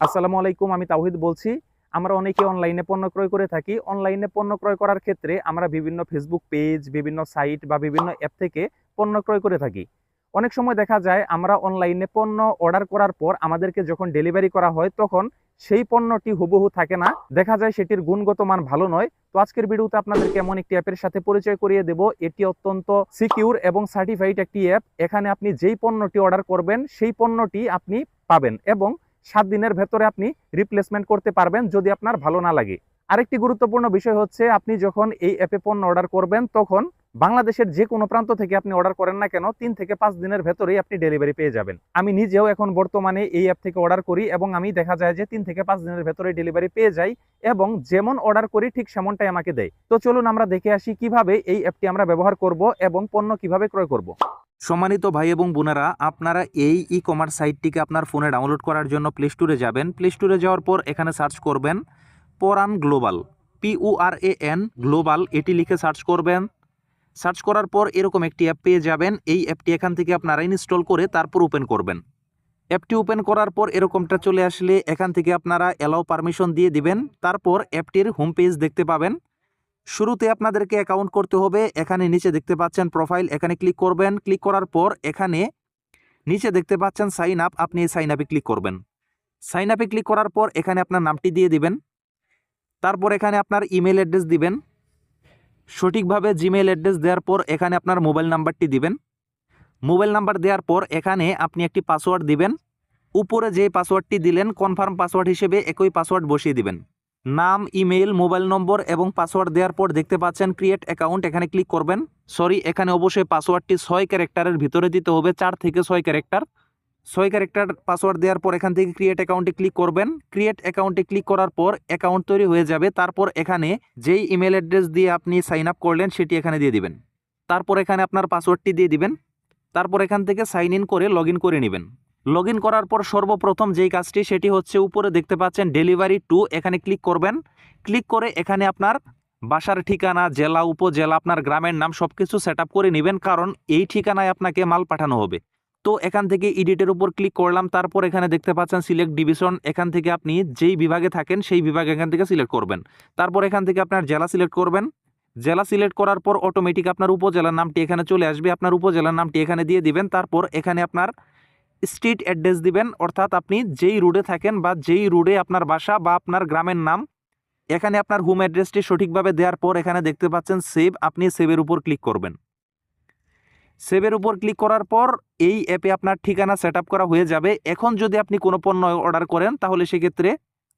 আসসালামু আলাইকুম, আমি তাওহিদ বলছি। আমরা অনেকে অনলাইনে পণ্য ক্রয় করে থাকি। অনলাইনে পণ্য ক্রয় করার ক্ষেত্রে আমরা বিভিন্ন ফেসবুক পেজ বিভিন্ন সাইট বা বিভিন্ন অ্যাপ থেকে পণ্য ক্রয় করে থাকি। অনেক সময় দেখা যায়, আমরা অনলাইনে পণ্য অর্ডার করার পর আমাদেরকে যখন ডেলিভারি করা হয়, তখন সেই পণ্যটি হুবহু থাকে না। দেখা যায় সেটির গুণগত মান ভালো নয়। তো আজকের ভিডিওতে আপনাদেরকে এমন একটি অ্যাপের সাথে পরিচয় করিয়ে দেব। এটি অত্যন্ত সিকিউর এবং সার্টিফাইড একটি অ্যাপ এখানে আপনি যেই পণ্যটি অর্ডার করবেন, সেই পণ্যটি আপনি পাবেন এবং সাত দিনের ভেতরে আপনি রিপ্লেসমেন্ট করতে পারবেন যদি আপনার ভালো না লাগে। আরেকটি গুরুত্বপূর্ণ বিষয় হচ্ছে, আপনি যখন এই অ্যাপে পণ্য অর্ডার করবেন, তখন বাংলাদেশের যে কোনো প্রান্ত থেকে আপনি অর্ডার করেন না কেন, তিন থেকে পাঁচ দিনের ভেতরেই আপনি ডেলিভারি পেয়ে যাবেন। আমি নিজেও এখন বর্তমানে এই অ্যাপ থেকে অর্ডার করি এবং আমি দেখা যায় যে তিন থেকে পাঁচ দিনের ভেতরে ডেলিভারি পেয়ে যাই এবং যেমন অর্ডার করি, ঠিক সেমনটাই আমাকে দেয়। তো চলুন আমরা দেখে আসি কীভাবে এই অ্যাপটি আমরা ব্যবহার করব এবং পণ্য কীভাবে ক্রয় করব। সম্মানিত ভাই এবং বোনেরা, আপনারা এই ই কমার্স সাইটটিকে আপনার ফোনে ডাউনলোড করার জন্য প্লে স্টোরে যাবেন। প্লে স্টোরে যাওয়ার পর এখানে সার্চ করবেন Poran global A N global এটি লিখে সার্চ করবেন। সার্চ করার পর এরকম একটি অ্যাপ পেয়ে যাবেন। এই অ্যাপটি এখান থেকে আপনারা ইনস্টল করে তারপর ওপেন করবেন। অ্যাপটি ওপেন করার পর এরকমটা চলে আসলে এখান থেকে আপনারা অ্যালাও পারমিশন দিয়ে দিবেন। তারপর অ্যাপটির হোম পেজ দেখতে পাবেন। শুরুতে আপনাদেরকে অ্যাকাউন্ট করতে হবে। এখানে নিচে দেখতে পাচ্ছেন প্রোফাইল এখানে ক্লিক করবেন। ক্লিক করার পর এখানে নিচে দেখতে পাচ্ছেন সাইন আপ আপনি এই সাইন আপে ক্লিক করবেন। সাইন আপে ক্লিক করার পর এখানে আপনার নামটি দিয়ে দিবেন। তারপর এখানে আপনার ইমেল অ্যাড্রেস দিবেন। সঠিকভাবে জিমেল অ্যাড্রেস দেওয়ার পর এখানে আপনার মোবাইল নাম্বারটি দিবেন। মোবাইল নাম্বার দেওয়ার পর এখানে আপনি একটি পাসওয়ার্ড দিবেন। উপরে যে পাসওয়ার্ডটি দিলেন কনফার্ম পাসওয়ার্ড হিসেবে একই পাসওয়ার্ড বসিয়ে দিবেন। নাম ইমেল মোবাইল নম্বর এবং পাসওয়ার্ড দেওয়ার পর দেখতে পাচ্ছেন ক্রিয়েট অ্যাকাউন্ট এখানে ক্লিক করবেন। সরি এখানে অবশ্যই পাসওয়ার্ডটি ছয় ক্যারেক্টারের ভিতরে দিতে হবে, চার থেকে ছয় ক্যারেক্টার। ছয় ক্যারেক্টার পাসওয়ার্ড দেওয়ার পর এখান থেকে ক্রিয়েট অ্যাকাউন্টে ক্লিক করবেন। ক্রিয়েট অ্যাকাউন্টে ক্লিক করার পর অ্যাকাউন্ট তৈরি হয়ে যাবে। তারপর এখানে যেই ইমেল অ্যাড্রেস দিয়ে আপনি সাইন আপ করলেন, সেটি এখানে দিয়ে দিবেন। তারপর এখানে আপনার পাসওয়ার্ডটি দিয়ে দিবেন। তারপর এখান থেকে সাইন ইন করে লগ করে নেবেন। লগ করার পর সর্বপ্রথম যেই কাজটি, সেটি হচ্ছে উপরে দেখতে পাচ্ছেন ডেলিভারি টু, এখানে ক্লিক করবেন। ক্লিক করে এখানে আপনার বাসার ঠিকানা, জেলা, উপজেলা, আপনার গ্রামের নাম সব কিছু সেট করে নেবেন, কারণ এই ঠিকানায় আপনাকে মাল পাঠানো হবে। তো এখান থেকে এডিটের উপর ক্লিক করলাম, তারপর এখানে দেখতে পাচ্ছেন সিলেক্ট ডিভিশন, এখান থেকে আপনি যেই বিভাগে থাকেন, সেই বিভাগ এখান থেকে সিলেক্ট করবেন। তারপর এখান থেকে আপনার জেলা সিলেক্ট করবেন। জেলা সিলেক্ট করার পর অটোমেটিক আপনার উপজেলার নামটি এখানে চলে আসবে, আপনার উপজেলার নামটি এখানে দিয়ে দিবেন, তারপর এখানে আপনার স্ট্রিট অ্যাড্রেস দিবেন, অর্থাৎ আপনি যেই রোডে থাকেন বা যেই রোডে আপনার বাসা বা আপনার গ্রামের নাম, এখানে আপনার হোম অ্যাড্রেসটি সঠিকভাবে দেওয়ার পর এখানে দেখতে পাচ্ছেন সেভ আপনি সেভের উপর ক্লিক করবেন। সেভের উপর ক্লিক করার পর এই অ্যাপে আপনার ঠিকানা সেট করা হয়ে যাবে। এখন যদি আপনি কোনো পণ্য অর্ডার করেন, তাহলে সেক্ষেত্রে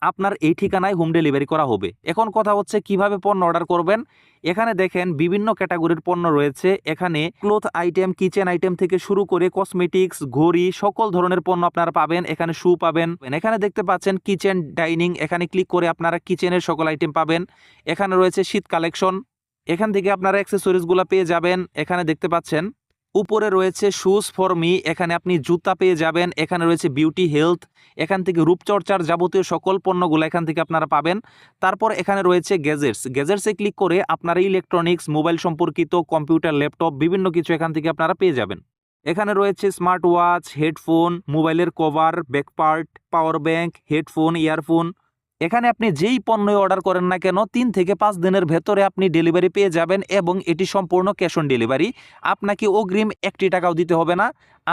আপনার এই ঠিকানায় হোম ডেলিভারি করা হবে। এখন কথা হচ্ছে কীভাবে পণ্য অর্ডার করবেন। এখানে দেখেন বিভিন্ন ক্যাটাগরির পণ্য রয়েছে। এখানে ক্লোথ আইটেম কিচেন আইটেম থেকে শুরু করে কসমেটিক্স ঘড়ি, সকল ধরনের পণ্য আপনারা পাবেন। এখানে শু পাবেন। এখানে দেখতে পাচ্ছেন কিচেন ডাইনিং এখানে ক্লিক করে আপনারা কিচেনের সকল আইটেম পাবেন। এখানে রয়েছে শীত কালেকশন এখান থেকে আপনারা অ্যাক্সেসরিজগুলো পেয়ে যাবেন। এখানে দেখতে পাচ্ছেন উপরে রয়েছে শুজ ফর মি এখানে আপনি জুতা পেয়ে যাবেন, এখানে রয়েছে বিউটি হেলথ এখান থেকে রূপচর্চার যাবতীয় সকল পণ্যগুলো এখান থেকে আপনারা পাবেন। তারপর এখানে রয়েছে গ্যাজেটস গ্যাজেটসে ক্লিক করে আপনারা ইলেকট্রনিক্স মোবাইল সম্পর্কিত কম্পিউটার ল্যাপটপ বিভিন্ন কিছু এখান থেকে আপনারা পেয়ে যাবেন। এখানে রয়েছে স্মার্ট ওয়াচ হেডফোন মোবাইলের cover back part power bank headphone earphone এখানে আপনি যেই পণ্যই অর্ডার করেন না কেন, তিন থেকে পাঁচ দিনের ভেতরে আপনি ডেলিভারি পেয়ে যাবেন এবং এটি সম্পূর্ণ ক্যাশ অন ডেলিভারি আপনাকে অগ্রিম একটি টাকাও দিতে হবে না।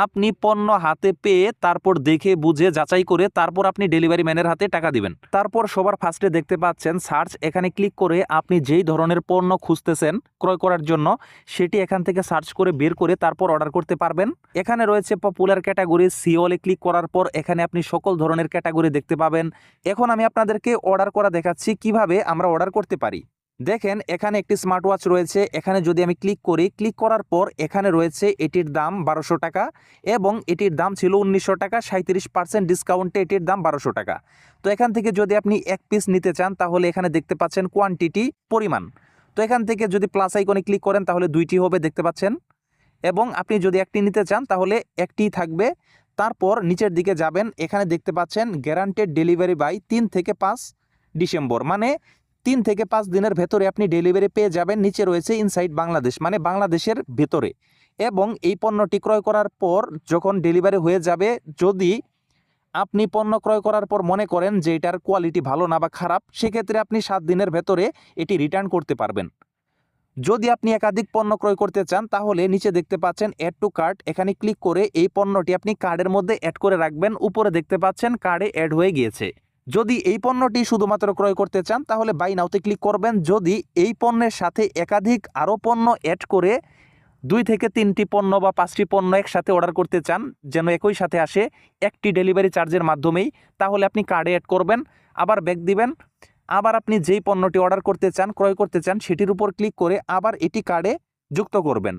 আপনি পণ্য হাতে পেয়ে তারপর দেখে, বুঝে, যাচাই করে তারপর আপনি ডেলিভারি ম্যানের হাতে টাকা দিবেন। তারপর সবার ফার্স্টে দেখতে পাচ্ছেন, সার্চ, এখানে ক্লিক করে আপনি যেই ধরনের পণ্য খুঁজতেছেন ক্রয় করার জন্য, সেটি এখান থেকে সার্চ করে বের করে তারপর অর্ডার করতে পারবেন। এখানে রয়েছে পপুলার ক্যাটাগরি সিওলে ক্লিক করার পর এখানে আপনি সকল ধরনের ক্যাটাগরি দেখতে পাবেন। এখন আমি আপনাদেরকে অর্ডার করা দেখাচ্ছি কীভাবে আমরা অর্ডার করতে পারি। দেখেন, এখানে একটি স্মার্ট ওয়াচ রয়েছে। এখানে যদি আমি ক্লিক করি ক্লিক করার পর এখানে রয়েছে এটির দাম বারোশো টাকা এবং এটির দাম ছিল উনিশশো টাকা সাঁত্রিশ পার্সেন্ট ডিসকাউন্টে এটির দাম বারোশো টাকা। তো এখান থেকে যদি আপনি এক পিস নিতে চান, তাহলে এখানে দেখতে পাচ্ছেন কোয়ান্টিটি পরিমাণ। তো এখান থেকে যদি প্লাস আইকনে ক্লিক করেন, তাহলে দুইটি হবে দেখতে পাচ্ছেন। এবং আপনি যদি একটি নিতে চান, তাহলে একটি থাকবে। তারপর নিচের দিকে যাবেন, এখানে দেখতে পাচ্ছেন গ্যারান্টেড ডেলিভারি বাই তিন থেকে পাঁচ ডিসেম্বর। মানে তিন থেকে পাঁচ দিনের ভেতরে আপনি ডেলিভারি পেয়ে যাবেন। নিচে রয়েছে ইনসাইড বাংলাদেশ মানে বাংলাদেশের ভেতরে। এবং এই পণ্যটি ক্রয় করার পর যখন ডেলিভারি হয়ে যাবে, যদি আপনি পণ্য ক্রয় করার পর মনে করেন যে এটার কোয়ালিটি ভালো না বা খারাপ, সেক্ষেত্রে আপনি সাত দিনের ভেতরে এটি রিটার্ন করতে পারবেন। যদি আপনি একাধিক পণ্য ক্রয় করতে চান, তাহলে নিচে দেখতে পাচ্ছেন অ্যাড টু কার্ট এখানে ক্লিক করে এই পণ্যটি আপনি কার্ডের মধ্যে অ্যাড করে রাখবেন। উপরে দেখতে পাচ্ছেন কার্ডে অ্যাড হয়ে গিয়েছে। যদি এই পণ্যটি শুধুমাত্র ক্রয় করতে চান, তাহলে বাই নাওতে ক্লিক করবেন। যদি এই পণ্যের সাথে একাধিক আরও পণ্য অ্যাড করে দুই থেকে তিনটি পণ্য বা পাঁচটি পণ্য একসাথে অর্ডার করতে চান, যেন একই সাথে আসে একটি ডেলিভারি চার্জের মাধ্যমেই, তাহলে আপনি কার্ডে অ্যাড করবেন, আবার ব্যাক দিবেন। আবার আপনি যেই পণ্যটি অর্ডার করতে চান, ক্রয় করতে চান, সেটির উপর ক্লিক করে আবার এটি কার্ডে যুক্ত করবেন।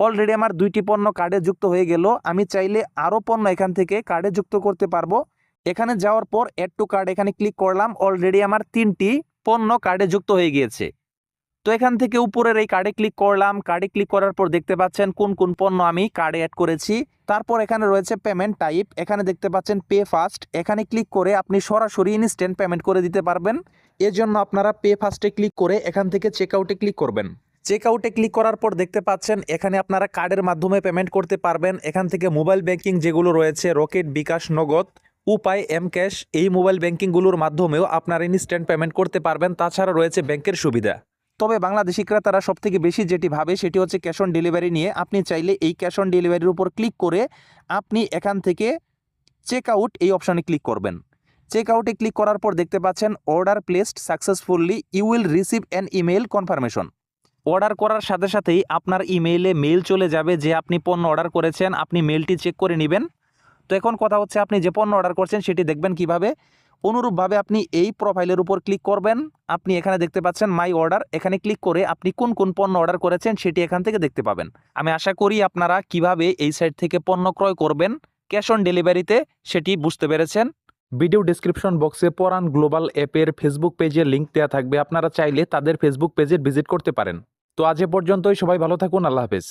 অলরেডি আমার দুইটি পণ্য কার্ডে যুক্ত হয়ে গেল। আমি চাইলে আরও পণ্য এখান থেকে কার্ডে যুক্ত করতে পারব। এখানে যাওয়ার পর অ্যাড টু কার্ড এখানে ক্লিক করলাম অলরেডি আমার তিনটি পণ্য কার্ডে যুক্ত হয়ে গিয়েছে। তো এখান থেকে উপরের এই কার্ডে ক্লিক করলাম কার্ডে ক্লিক করার পর দেখতে পাচ্ছেন কোন কোন পণ্য আমি কার্ডে অ্যাড করেছি। তারপর এখানে রয়েছে পেমেন্ট টাইপ এখানে দেখতে পাচ্ছেন পে ফাস্ট এখানে ক্লিক করে আপনি সরাসরি ইনস্ট্যান্ট পেমেন্ট করে দিতে পারবেন। এজন্য আপনারা পে ফাস্টে ক্লিক করে এখান থেকে চেক আউটে ক্লিক করবেন। চেক আউটে ক্লিক করার পর দেখতে পাচ্ছেন এখানে আপনারা কার্ডের মাধ্যমে পেমেন্ট করতে পারবেন। এখান থেকে মোবাইল ব্যাংকিং যেগুলো রয়েছে Rocket bKash Nagad Upay M cash এই মোবাইল ব্যাংকিংগুলোর মাধ্যমেও আপনারা ইনস্ট্যান্ট পেমেন্ট করতে পারবেন। তাছাড়া রয়েছে ব্যাংকের সুবিধা। তবে বাংলাদেশি ক্রেতারা সব থেকে বেশি যেটি ভাবে সেটি হচ্ছে ক্যাশ অন ডেলিভারি নিয়ে আপনি চাইলে এই ক্যাশ অন ডেলিভারির উপর ক্লিক করে আপনি এখান থেকে চেক আউট এই অপশানে ক্লিক করবেন। চেক আউটে ক্লিক করার পর দেখতে পাচ্ছেন order placed successfully you will receive an email confirmation order করার সাথে সাথেই আপনার ইমেইলে মেল চলে যাবে যে আপনি পণ্য অর্ডার করেছেন, আপনি মেলটি চেক করে নেবেন। তো এখন কথা হচ্ছে আপনি যে পণ্য অর্ডার করছেন সেটি দেখবেন কীভাবে। অনুরূপভাবে আপনি এই প্রোফাইলের উপর ক্লিক করবেন। আপনি এখানে দেখতে পাচ্ছেন মাই অর্ডার এখানে ক্লিক করে আপনি কোন কোন পণ্য অর্ডার করেছেন সেটি এখান থেকে দেখতে পাবেন। আমি আশা করি আপনারা কীভাবে এই সাইট থেকে পণ্য ক্রয় করবেন ক্যাশ অন ডেলিভারিতে সেটি বুঝতে পেরেছেন। ভিডিও ডিসক্রিপশন বক্সে পরান গ্লোবাল অ্যাপের ফেসবুক পেজের লিঙ্ক দেওয়া থাকবে। আপনারা চাইলে তাদের ফেসবুক পেজে ভিজিট করতে পারেন। তো আজ এ পর্যন্তই। সবাই ভালো থাকুন। আল্লাহ হাফেজ।